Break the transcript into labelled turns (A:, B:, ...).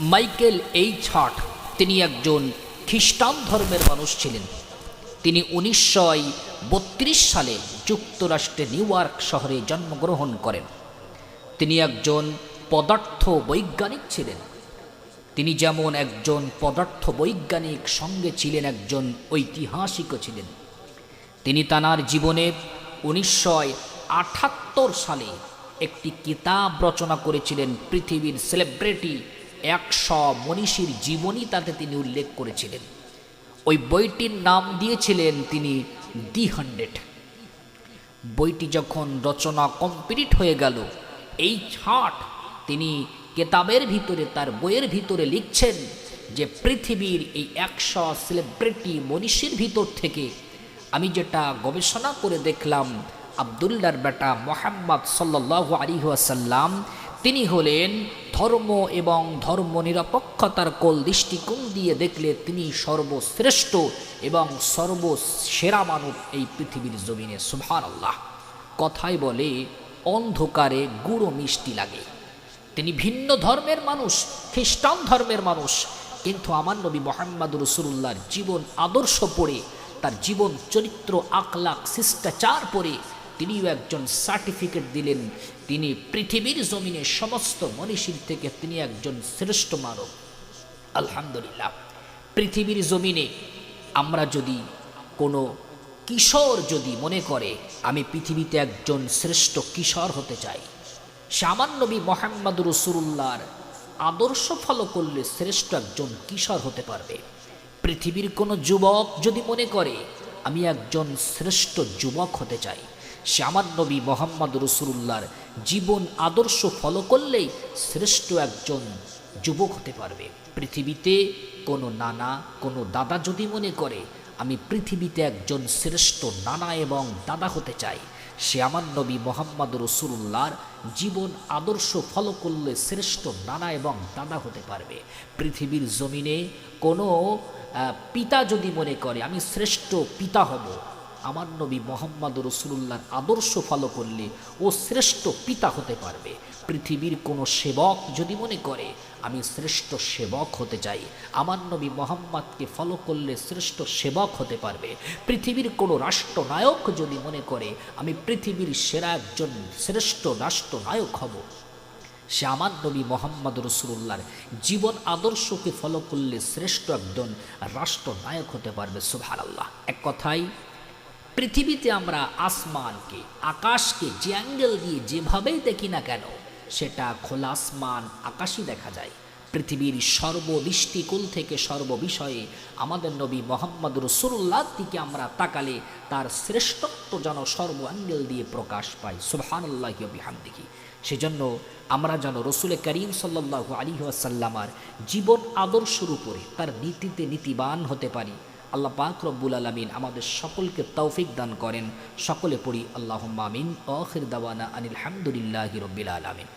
A: Michael H heart, তিনি একজন খ্রিস্টান ধর্মের মানুষ ছিলেন। তিনি উনিশশো বত্রিশ সালে যুক্তরাষ্ট্রে নিউ ইয়র্ক শহরে জন্মগ্রহণ করেন। তিনি একজন পদার্থ বৈজ্ঞানিক ছিলেন। তিনি যেমন একজন পদার্থ বৈজ্ঞানিক, সঙ্গে ছিলেন একজন ঐতিহাসিকও ছিলেন। তিনি তানার জীবনে উনিশশো সালে একটি কিতাব রচনা করেছিলেন, পৃথিবীর সেলিব্রিটি একশো মনীষীর জীবনী তাতে তিনি উল্লেখ করেছিলেন। ওই বইটির নাম দিয়েছিলেন তিনি দি হান্ড্রেড। বইটি যখন রচনা কমপ্লিট হয়ে গেল, এই ছাট তিনি কেতাবের ভিতরে, তার বইয়ের ভিতরে লিখছেন যে, পৃথিবীর এই একশো সেলিব্রিটি মনীষীর ভিতর থেকে আমি যেটা গবেষণা করে দেখলাম, আবদুল্লার বেটা মোহাম্মদ সাল্লাহ আলিহাসাল্লাম তিনি হলেন ধর্ম এবং ধর্ম নিরপেক্ষতার কোল দৃষ্টিকোণ দিয়ে দেখলে তিনি সর্বশ্রেষ্ঠ এবং সর্বসেরা মানব এই পৃথিবীর জমিনে সুভান আল্লাহ কথায় বলে, অন্ধকারে গুঁড়ো মিষ্টি লাগে। তিনি ভিন্ন ধর্মের মানুষ, খ্রিস্টান ধর্মের মানুষ, কিন্তু আমার নবী মোহাম্মদ রসুল্লাহর জীবন আদর্শ পড়ে, তার জীবন চরিত্র আকলাক শিষ্টাচার পড়ে তিনিও একজন সার্টিফিকেট দিলেন। তিনি পৃথিবীর জমিনে সমস্ত মনীষীর থেকে তিনি একজন শ্রেষ্ঠ মানব। আলহামদুলিল্লাহ। পৃথিবীর জমিনে আমরা যদি কোনো কিশোর যদি মনে করে, আমি পৃথিবীতে একজন শ্রেষ্ঠ কিশোর হতে চাই। সামান্নবী মোহাম্মদ রসুল্লাহর আদর্শ ফলো করলে শ্রেষ্ঠ একজন কিশোর হতে পারবে। পৃথিবীর কোনো যুবক যদি মনে করে, আমি একজন শ্রেষ্ঠ যুবক হতে চাই। সে আমার নবী মোহাম্মদ রসুল্লাহর জীবন আদর্শ ফলো করলেই শ্রেষ্ঠ একজন যুবক হতে পারবে। পৃথিবীতে কোনো নানা, কোনো দাদা যদি মনে করে, আমি পৃথিবীতে একজন শ্রেষ্ঠ নানা এবং দাদা হতে চাই। সে আমার নবী মোহাম্মদ রসুল্লাহর জীবন আদর্শ ফলো করলে শ্রেষ্ঠ নানা এবং দাদা হতে পারবে। পৃথিবীর জমিনে কোনো পিতা যদি মনে করে, আমি শ্রেষ্ঠ পিতা হব আমার নবী মোহাম্মদ রসুল্লাহর আদর্শ ফলো করলে ও শ্রেষ্ঠ পিতা হতে পারবে। পৃথিবীর কোনো সেবক যদি মনে করে, আমি শ্রেষ্ঠ সেবক হতে চাই। আমার নবী মোহাম্মদকে ফলো করলে শ্রেষ্ঠ সেবক হতে পারবে। পৃথিবীর কোনো রাষ্ট্রনায়ক যদি মনে করে, আমি পৃথিবীর সেরা একজন শ্রেষ্ঠ রাষ্ট্রনায়ক হব। সে আমার নবী মোহাম্মদ রসুল্লাহর জীবন আদর্শকে ফলো করলে শ্রেষ্ঠ একজন রাষ্ট্রনায়ক হতে পারবে। সুভার আল্লাহ এক কথাই পৃথিবীতে আমরা আসমানকে, আকাশকে, যে অ্যাঙ্গেল দিয়ে যেভাবেই দেখি না কেন, সেটা খোলা আসমান, আকাশই দেখা যায়। পৃথিবীর সর্বদৃষ্টিকোণ থেকে সর্ববিষয়ে আমাদের নবী মোহাম্মদ রসুল্লাহ দিকে আমরা তাকালে তার শ্রেষ্ঠত্ব যেন সর্ব অ্যাঙ্গেল দিয়ে প্রকাশ পায়, সুবহানাল্লাহ বিহাম দেখি সেজন্য আমরা যেন রসুলে করিম সাল্লাহ আলী আসাল্লামার জীবন আদর্শের উপরে তার নীতিতে নীতিবান হতে পারি আল্লাহ পাক রব্বুল আলমিন আমাদের সকলকে তৌফিক দান করেন। সকলে পড়ি আল্লাহ মামিন আখির দাওয়ানা আনিল হামদুলিল্লাহ রব্বিল আলমিন।